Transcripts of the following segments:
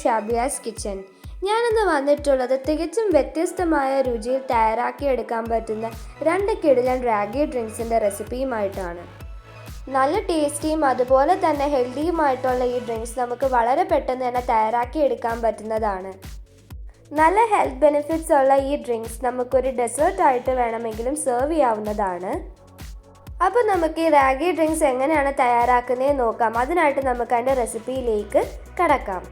Shabiya's kitchen. ഞാനിന്ന് വന്നിട്ടുള്ളത് തികച്ചും വ്യത്യസ്തമായ രുചിയിൽ തയ്യാറാക്കിയെടുക്കാൻ പറ്റുന്ന രണ്ട് കിടിലൻ റാഗി ഡ്രിങ്ക്സിന്റെ റെസിപ്പിയുമായിട്ടാണ്. നല്ല ടേസ്റ്റിയും അതുപോലെ തന്നെ ഹെൽത്തിയുമായിട്ടുള്ള ഈ ഡ്രിങ്ക്സ് നമുക്ക് വളരെ പെട്ടെന്ന് തന്നെ തയ്യാറാക്കിയെടുക്കാൻ പറ്റുന്നതാണ്. നല്ല ഹെൽത്ത് ബെനിഫിറ്റ്സ് ഉള്ള ഈ ഡ്രിങ്ക്സ് നമുക്കൊരു ഡെസേർട്ട് ആയിട്ട് വേണമെങ്കിലും സെർവ് ചെയ്യാവുന്നതാണ്. അപ്പോൾ നമുക്ക് ഈ റാഗി ഡ്രിങ്ക്സ് എങ്ങനെയാണ് തയ്യാറാക്കുന്നത് നോക്കാം. അതിനായിട്ട് നമുക്ക് അതിന്റെ റെസിപ്പിയിലേക്ക് കടക്കാം.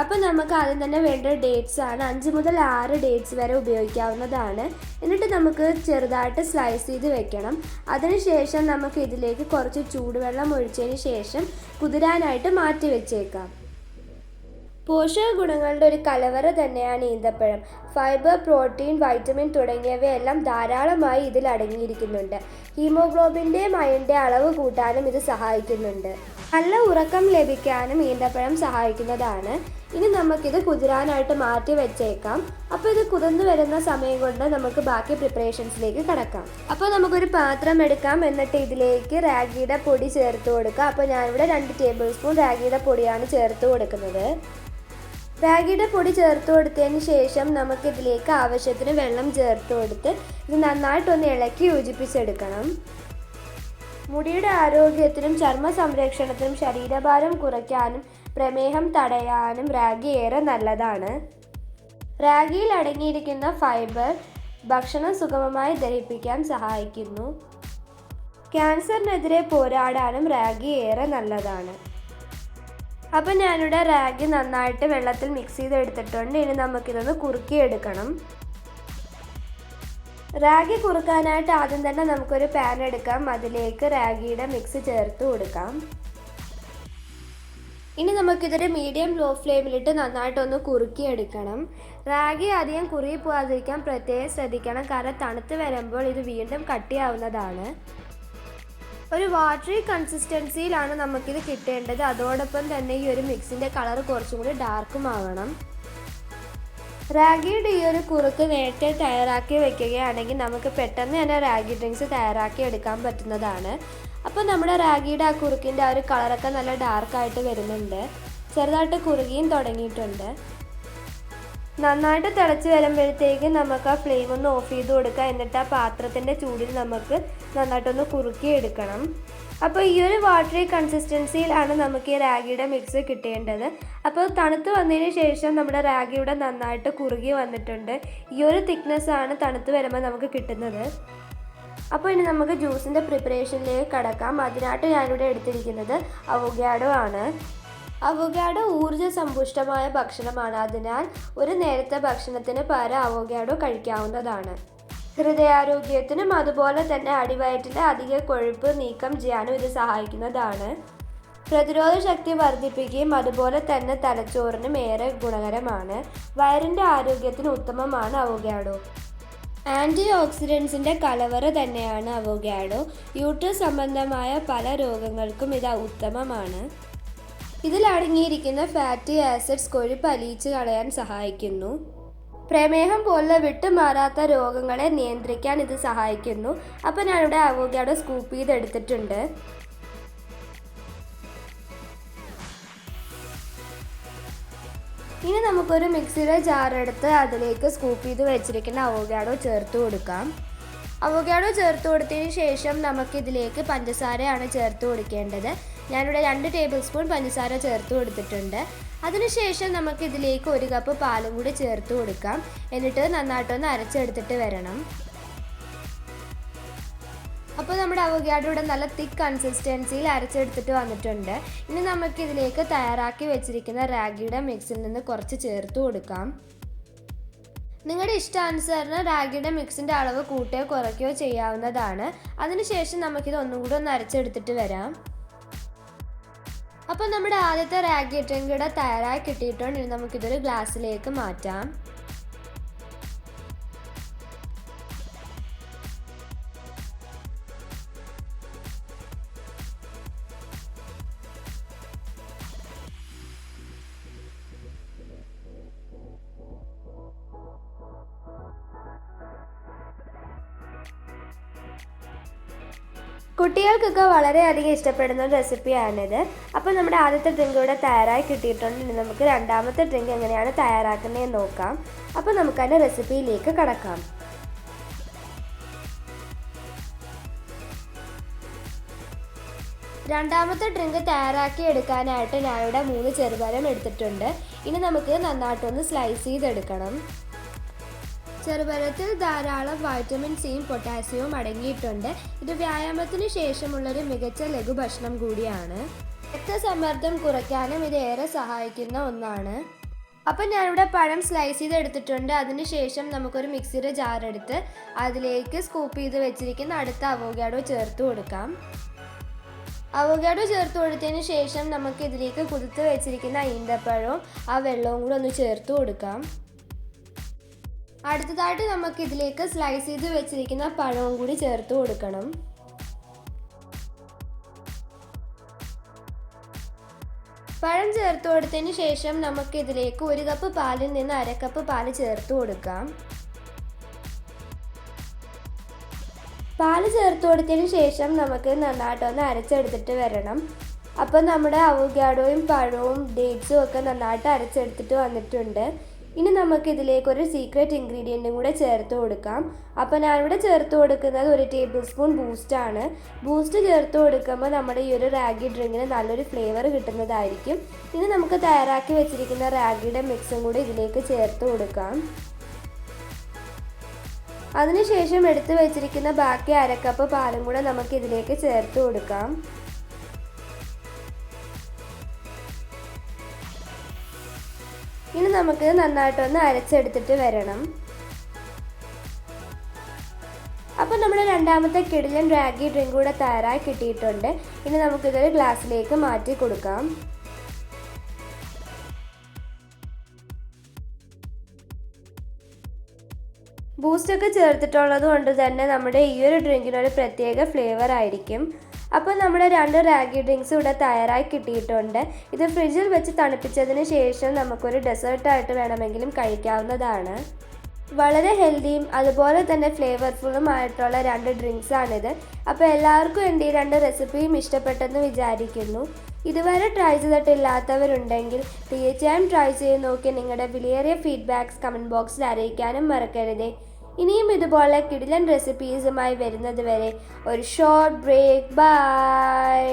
അപ്പോൾ നമുക്ക് ആദ്യം തന്നെ വേണ്ട ഡേറ്റ്സ് ആണ്. അഞ്ച് മുതൽ ആറ് ഡേറ്റ്സ് വരെ ഉപയോഗിക്കാവുന്നതാണ്. എന്നിട്ട് നമുക്ക് ചെറുതായിട്ട് സ്ലൈസ് ചെയ്ത് വെക്കണം. അതിനുശേഷം നമുക്ക് ഇതിലേക്ക് കുറച്ച് ചൂടുവെള്ളം ഒഴിച്ചതിന് ശേഷം കുതിരാനായിട്ട് മാറ്റി വെച്ചേക്കാം. പോഷക ഗുണങ്ങളുടെ ഒരു കലവറ തന്നെയാണ് ഈന്തപ്പഴം. ഫൈബർ പ്രോട്ടീൻ വൈറ്റമിൻ തുടങ്ങിയവയെല്ലാം ധാരാളമായി ഇതിൽ അടങ്ങിയിരിക്കുന്നുണ്ട്. ഹീമോഗ്ലോബിന്റെയും അയണിന്റെ അളവ് കൂട്ടാനും ഇത് സഹായിക്കുന്നുണ്ട്. നല്ല ഉറക്കം ലഭിക്കാനും ഈന്തപ്പഴം സഹായിക്കുന്നതാണ്. ഇനി നമുക്കിത് കുതിരാനായിട്ട് മാറ്റി വെച്ചേക്കാം. അപ്പോൾ ഇത് കുതിർന്നു വരുന്ന സമയം കൊണ്ട് നമുക്ക് ബാക്കി പ്രിപ്പറേഷൻസിലേക്ക് കടക്കാം. അപ്പോൾ നമുക്കൊരു പാത്രം എടുക്കാം. എന്നിട്ട് ഇതിലേക്ക് റാഗിയുടെ പൊടി ചേർത്ത് കൊടുക്കാം. അപ്പോൾ ഞാനിവിടെ രണ്ട് ടേബിൾ സ്പൂൺ റാഗിയുടെ പൊടിയാണ് ചേർത്ത് കൊടുക്കുന്നത്. റാഗിയുടെ പൊടി ചേർത്ത് കൊടുത്തതിന് ശേഷം നമുക്കിതിലേക്ക് ആവശ്യത്തിന് വെള്ളം ചേർത്ത് കൊടുത്ത് ഇത് നന്നായിട്ടൊന്ന് ഇളക്കി യോജിപ്പിച്ചെടുക്കണം. മുടിയുടെ ആരോഗ്യത്തിനും ചർമ്മ സംരക്ഷണത്തിനും ശരീരഭാരം കുറയ്ക്കാനും പ്രമേഹം തടയാനും റാഗി ഏറെ നല്ലതാണ്. റാഗിയിൽ അടങ്ങിയിരിക്കുന്ന ഫൈബർ ഭക്ഷണം സുഗമമായി ദഹിപ്പിക്കാൻ സഹായിക്കുന്നു. ക്യാൻസറിനെതിരെ പോരാടാനും റാഗി ഏറെ നല്ലതാണ്. അപ്പം ഞാനിവിടെ റാഗി നന്നായിട്ട് വെള്ളത്തിൽ മിക്സ് ചെയ്തെടുത്തിട്ടുണ്ട്. ഇനി നമുക്കിതൊന്ന് കുറുക്കിയെടുക്കണം. റാഗി കുറുക്കാനായിട്ട് ആദ്യം തന്നെ നമുക്കൊരു പാൻ എടുക്കാം. അതിലേക്ക് റാഗിയുടെ മിക്സ് ചേർത്ത് കൊടുക്കാം. ഇനി നമുക്കിതൊരു മീഡിയം ലോ ഫ്ലെയിമിലിട്ട് നന്നായിട്ടൊന്ന് കുറുക്കിയെടുക്കണം. റാഗി അധികം കുറുകി പോകാതിരിക്കാൻ പ്രത്യേകം ശ്രദ്ധിക്കണം. കാരണം തണുത്ത് വരുമ്പോൾ ഇത് വീണ്ടും കട്ടിയാവുന്നതാണ്. ഒരു വാട്ടറി കൺസിസ്റ്റൻസിയിലാണ് നമുക്കിത് കിട്ടേണ്ടത്. അതോടൊപ്പം തന്നെ ഈ ഒരു മിക്സിന്റെ കളർ കുറച്ചും കൂടി ഡാർക്കും ആവണം. റാഗിയുടെ ഈ ഒരു കുറുക്ക് നേരത്തെ തയ്യാറാക്കി വെക്കുകയാണെങ്കിൽ നമുക്ക് പെട്ടെന്ന് തന്നെ റാഗി ഡ്രിങ്ക്സ് തയ്യാറാക്കി എടുക്കാൻ പറ്റുന്നതാണ്. അപ്പോൾ നമ്മുടെ റാഗിയുടെ ആ കുറുക്കിന്റെ ആ ഒരു കളറൊക്കെ നല്ല ഡാർക്കായിട്ട് വരുന്നുണ്ട്. ചെറുതായിട്ട് കുറുകിയും തുടങ്ങിയിട്ടുണ്ട്. നന്നായിട്ട് തിളച്ച് വരുമ്പോഴത്തേക്ക് നമുക്ക് ആ ഫ്ലെയിം ഒന്ന് ഓഫ് ചെയ്ത് കൊടുക്കുക. എന്നിട്ട് ആ പാത്രത്തിന്റെ ചൂടിൽ നമുക്ക് നന്നായിട്ടൊന്ന് കുറുക്കി എടുക്കണം അപ്പോൾ ഈ ഒരു വാട്ടറി കൺസിസ്റ്റൻസിയിലാണ് നമുക്ക് ഈ റാഗിയുടെ മിക്സ് കിട്ടേണ്ടത്. അപ്പോൾ തണുത്ത് വന്നതിന് ശേഷം നമ്മുടെ റാഗിയുടെ നന്നായിട്ട് കുറുകി വന്നിട്ടുണ്ട്. ഈ ഒരു തിക്നെസ് ആണ് തണുത്ത് വരുമ്പോൾ നമുക്ക് കിട്ടുന്നത്. അപ്പോൾ ഇനി നമുക്ക് ജ്യൂസിന്റെ പ്രിപ്പറേഷനിലേക്ക് കടക്കാം. അതിനായിട്ട് ഞാനിവിടെ എടുത്തിരിക്കുന്നത് അവോഗാഡോ ആണ്. അവോഗാഡോ ഊർജ സമ്പുഷ്ടമായ ഭക്ഷണമാണ്. അതിനാൽ ഒരു നേരത്തെ ഭക്ഷണത്തിന് പകരം അവോഗാഡോ കഴിക്കാവുന്നതാണ്. ഹൃദയാരോഗ്യത്തിനും അതുപോലെ തന്നെ അടിവയറ്റിലെ അധിക കൊഴുപ്പ് നീക്കം ചെയ്യാനും ഇത് സഹായിക്കുന്നതാണ്. പ്രതിരോധ ശക്തി വർദ്ധിപ്പിക്കുകയും അതുപോലെ തന്നെ തലച്ചോറിനും ഏറെ ഗുണകരമാണ്. വയറിന്റെ ആരോഗ്യത്തിന് ഉത്തമമാണ് അവോഗാഡോ. ആന്റി ഓക്സിഡൻസിന്റെ കലവറ തന്നെയാണ് അവോഗാഡോ. യൂട്രസ് സംബന്ധമായ പല രോഗങ്ങൾക്കും ഇത് ഉത്തമമാണ്. ഇതിലടങ്ങിയിരിക്കുന്ന ഫാറ്റി ആസിഡ്സ് കൊഴുപ്പ് അലിയിച്ച് കളയാൻ സഹായിക്കുന്നു. പ്രമേഹം പോലുള്ള വിട്ടുമാറാത്ത രോഗങ്ങളെ നിയന്ത്രിക്കാൻ ഇത് സഹായിക്കുന്നു. അപ്പോൾ ഞാനിവിടെ അവോഗ്യാഡോ സ്കൂപ്പ് ചെയ്തെടുത്തിട്ടുണ്ട്. ഇനി നമുക്കൊരു മിക്സിയുടെ ജാർ എടുത്ത് അതിലേക്ക് സ്കൂപ്പ് ചെയ്ത് വെച്ചിരിക്കുന്ന അവോഗാഡോ ചേർത്ത് കൊടുക്കാം. അവോഗാഡോ ചേർത്ത് കൊടുത്തതിന് ശേഷം നമുക്കിതിലേക്ക് പഞ്ചസാരയാണ് ചേർത്ത് കൊടുക്കേണ്ടത്. ഞാനിവിടെ രണ്ട് ടേബിൾ സ്പൂൺ പഞ്ചസാര ചേർത്ത് കൊടുത്തിട്ടുണ്ട്. അതിനുശേഷം നമുക്ക് ഇതിലേക്ക് ഒരു കപ്പ് പാലും കൂടി ചേർത്ത് കൊടുക്കാം. എന്നിട്ട് നന്നായിട്ടൊന്ന് അരച്ചെടുത്തിട്ട് വരണം. അപ്പോൾ നമ്മുടെ അവഗാഡോ ഇവിടെ നല്ല തിക്ക് കൺസിസ്റ്റൻസിയിൽ അരച്ചെടുത്തിട്ട് വന്നിട്ടുണ്ട്. ഇനി നമുക്കിതിലേക്ക് തയ്യാറാക്കി വെച്ചിരിക്കുന്ന റാഗിയുടെ മിക്സിൽ നിന്ന് കുറച്ച് ചേർത്ത് കൊടുക്കാം. നിങ്ങളുടെ ഇഷ്ടാനുസരണം റാഗിയുടെ മിക്സിന്റെ അളവ് കൂട്ടുകയോ കുറയ്ക്കുകയോ ചെയ്യാവുന്നതാണ്. അതിനുശേഷം നമുക്കിത് ഒന്നും കൂടി ഒന്ന് അരച്ചെടുത്തിട്ട് വരാം. അപ്പോൾ നമ്മുടെ ആദ്യത്തെ റാഗി ഡ്രിങ്ക് കൂടെ തയ്യാറായി കിട്ടിയിട്ടുണ്ട്. നമുക്കിതൊരു ഗ്ലാസ്സിലേക്ക് മാറ്റാം. കുട്ടികൾക്കൊക്കെ വളരെയധികം ഇഷ്ടപ്പെടുന്ന ഒരു റെസിപ്പിയാണിത്. അപ്പോൾ നമ്മുടെ ആദ്യത്തെ ഡ്രിങ്ക് ഇവിടെ തയ്യാറായി കിട്ടിയിട്ടുണ്ട്. നമുക്ക് രണ്ടാമത്തെ ഡ്രിങ്ക് എങ്ങനെയാണ് തയ്യാറാക്കുന്നതെന്ന് നോക്കാം. അപ്പോൾ നമുക്കതിന്റെ റെസിപ്പിയിലേക്ക് കടക്കാം. രണ്ടാമത്തെ ഡ്രിങ്ക് തയ്യാറാക്കി എടുക്കാനായിട്ട് ഞാനിവിടെ മൂന്ന് ചെറുപഴം എടുത്തിട്ടുണ്ട്. ഇനി നമുക്ക് നന്നായിട്ടൊന്ന് സ്ലൈസ് ചെയ്തെടുക്കണം. ചെറുപഴത്തിൽ ധാരാളം വൈറ്റമിൻ സിയും പൊട്ടാസ്യവും അടങ്ങിയിട്ടുണ്ട്. ഇത് വ്യായാമത്തിന് ശേഷമുള്ളൊരു മികച്ച ലഘുഭക്ഷണം കൂടിയാണ്. രക്തസമ്മർദ്ദം കുറയ്ക്കാനും ഇത് ഏറെ സഹായിക്കുന്ന ഒന്നാണ്. അപ്പം ഞാനിവിടെ പഴം സ്ലൈസ് ചെയ്ത് എടുത്തിട്ടുണ്ട് അതിനുശേഷം നമുക്കൊരു മിക്സിയുടെ ജാർ എടുത്ത് അതിലേക്ക് സ്കൂപ്പ് ചെയ്ത് വെച്ചിരിക്കുന്ന അടുത്ത അവോഗാഡോ ചേർത്ത് കൊടുക്കാം. അവോഗാഡോ ചേർത്ത് കൊടുത്തതിന് ശേഷം നമുക്ക് ഇതിലേക്ക് കുതിർത്ത് വെച്ചിരിക്കുന്ന ഈന്തപ്പഴവും ആ വെള്ളവും കൂടെ ഒന്ന് ചേർത്ത് കൊടുക്കാം. അടുത്തതായിട്ട് നമുക്ക് ഇതിലേക്ക് സ്ലൈസ് ചെയ്ത് വെച്ചിരിക്കുന്ന പഴവും കൂടി ചേർത്ത് കൊടുക്കണം. പഴം ചേർത്ത് കൊടുത്തതിന് ശേഷം നമുക്ക് ഇതിലേക്ക് ഒരു കപ്പ് പാലിൽ നിന്ന് അര കപ്പ് പാൽ ചേർത്ത് കൊടുക്കാം. പാൽ ചേർത്ത് കൊടുത്തതിന് ശേഷം നമുക്ക് നന്നായിട്ടൊന്ന് അരച്ചെടുത്തിട്ട് വരണം. അപ്പോൾ നമ്മുടെ അവഗാഡോയും പഴവും ഡേറ്റ്സും ഒക്കെ നന്നായിട്ട് അരച്ചെടുത്തിട്ട് വന്നിട്ടുണ്ട്. ഇനി നമുക്ക് ഇതിലേക്ക് ഒരു സീക്രട്ട് ഇൻഗ്രീഡിയന്റും കൂടെ ചേർത്ത് കൊടുക്കാം. അപ്പോൾ ഞാനിവിടെ ചേർത്ത് കൊടുക്കുന്നത് ഒരു ടേബിൾ സ്പൂൺ ബൂസ്റ്റാണ് ബൂസ്റ്റ് ചേർത്ത് കൊടുക്കുമ്പോൾ നമ്മുടെ ഈ ഒരു റാഗി ഡ്രിങ്കിന് നല്ലൊരു ഫ്ലേവർ കിട്ടുന്നതായിരിക്കും. ഇനി നമുക്ക് തയ്യാറാക്കി വെച്ചിരിക്കുന്ന റാഗിയുടെ മിക്സും കൂടി ഇതിലേക്ക് ചേർത്ത് കൊടുക്കാം. അതിനുശേഷം എടുത്തു വെച്ചിരിക്കുന്ന ബാക്കി അരക്കപ്പ് പാലും കൂടെ നമുക്ക് ഇതിലേക്ക് ചേർത്ത് കൊടുക്കാം. ഇനി നമുക്ക് നന്നായിട്ടൊന്ന് അരച്ചെടുത്തിട്ട് വരണം. അപ്പോൾ നമ്മുടെ രണ്ടാമത്തെ കിടിലൻ റാഗി ഡ്രിങ്ക് കൂടെ തയ്യാറായി കിട്ടിയിട്ടുണ്ട്. ഇനി നമുക്കിതൊരു ഗ്ലാസ്സിലേക്ക് മാറ്റി കൊടുക്കാം. ബൂസ്റ്റൊക്കെ ചേർത്തിട്ടുള്ളത് കൊണ്ട് തന്നെ നമ്മുടെ ഈ ഒരു ഡ്രിങ്കിനൊരു പ്രത്യേക ഫ്ലേവർ ആയിരിക്കും. അപ്പോൾ നമ്മുടെ രണ്ട് റാഗി ഡ്രിങ്ക്സ് ഇവിടെ തയ്യാറായി കിട്ടിയിട്ടുണ്ട്. ഇത് ഫ്രിഡ്ജിൽ വെച്ച് തണുപ്പിച്ചതിന് ശേഷം നമുക്കൊരു ഡെസേർട്ടായിട്ട് വേണമെങ്കിലും കഴിക്കാവുന്നതാണ്. വളരെ ഹെൽത്തിയും അതുപോലെ തന്നെ ഫ്ലേവർഫുള്ളും ആയിട്ടുള്ള രണ്ട് ഡ്രിങ്ക്സ് ആണിത്. അപ്പോൾ എല്ലാവർക്കും എന്റെ ഈ രണ്ട് റെസിപ്പിയും ഇഷ്ടപ്പെട്ടെന്ന് വിചാരിക്കുന്നു. ഇതുവരെ ട്രൈ ചെയ്തിട്ടില്ലാത്തവരുണ്ടെങ്കിൽ തീർച്ചയായും ട്രൈ ചെയ്ത് നോക്കി നിങ്ങളുടെ വിലയേറിയ ഫീഡ്ബാക്ക്സ് കമന്റ് ബോക്സിൽ അറിയിക്കാനും മറക്കരുതേ. ഇനിയും ഇതുപോലെ കിടിലൻ റെസിപ്പീസുമായി വരുന്നത് വരെ ഒരു ഷോർട്ട് ബ്രേക്ക് ബൈ